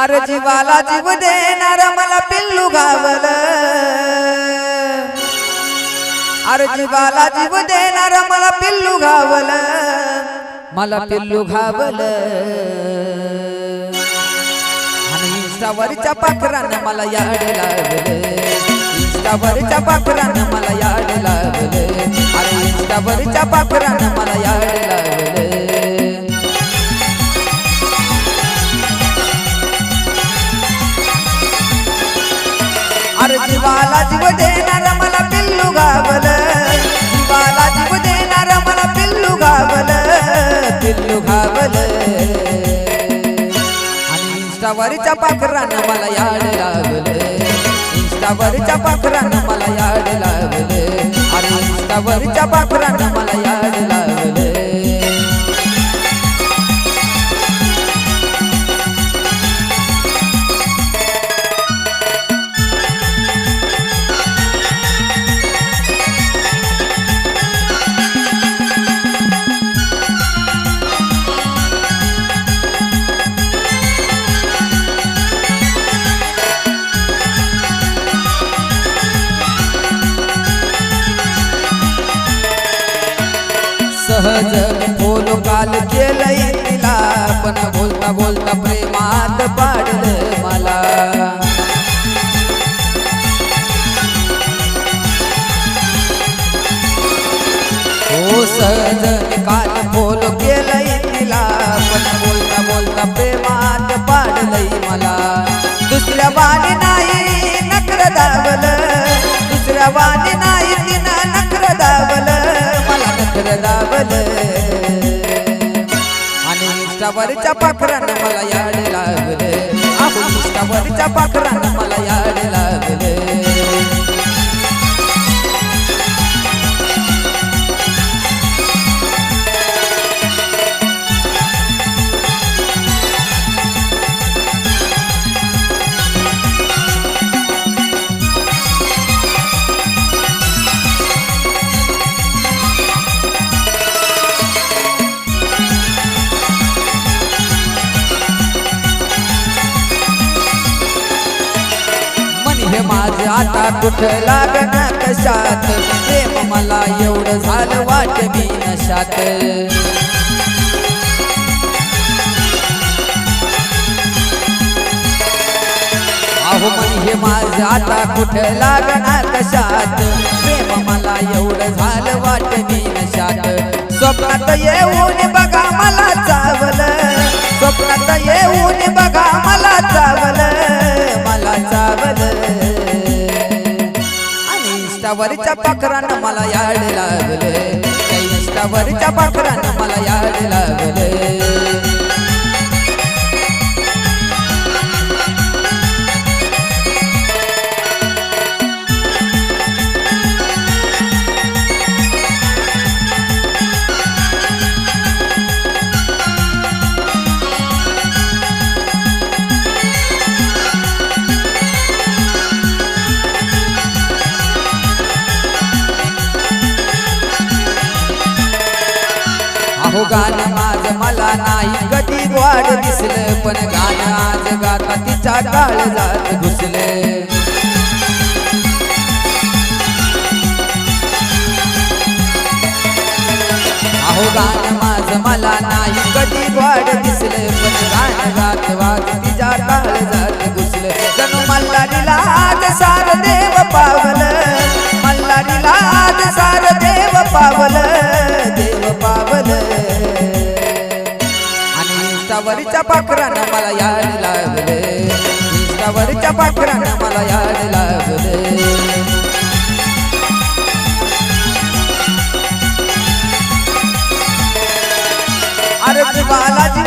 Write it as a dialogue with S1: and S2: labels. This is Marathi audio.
S1: अरे जीवाला जीव देणार मला पिल्लू गावल. अरे जीवाला जीव देणार मला पिल्लू गावल. मला पिल्लू घावल आणि इंस्टावरच्या पाखरानं मला याड लागलं इंस्टावरच्या पाखरानं जीवाला जीव देणार मला पिल्लू गावल. जीवाला जीव देणार मला पिल्लू गावल. पिल्लू गावल. आणि इंस्टावरच्या पाखरानं मला याड लागल. इंस्टावरच्या पाखरानं मला याड लागल. आणि इंस्टावरच्या पाखरानं सहज बोलो काल केलंय तिला पण बोलता बोलता प्रेमात पाडलं मला. हो सहज काल बोल केलंय तिला पण बोलता बोलता प्रेमात पाडलंय मला. दुसऱ्या बाणी आणि पाखरानं मला याड लागलं. अहो इंस्टावरच्या पाखरानं मला माझं आता कुठं लागणार कशात? प्रेम मला एवढं झालं वाट मी नशात. अहो म्हणे हे माझं आता कुठं लागणार कशात? प्रेम मला एवढं झालं वाट मी नशात. स्वप्नात येऊन आणि पाखरानं मला याड लागले. त्या पाखरानं मला याड लागले. अहो गाणं माझ मला नाही. कधी वाढ दिसलं पण गाणं आज गाता तिच्या काळ जात घुसले. अहो गाणं माझ मला नाही. कधी वाढ दिसलं पण गाणं गात वाज तिच्या काळ जात घुसले. जणू मला दिला आज सार देव पाव वरच्या पाखरानं मला याद लागले. वरच्या पाखरानं मला याद लागले. अरे बालाजी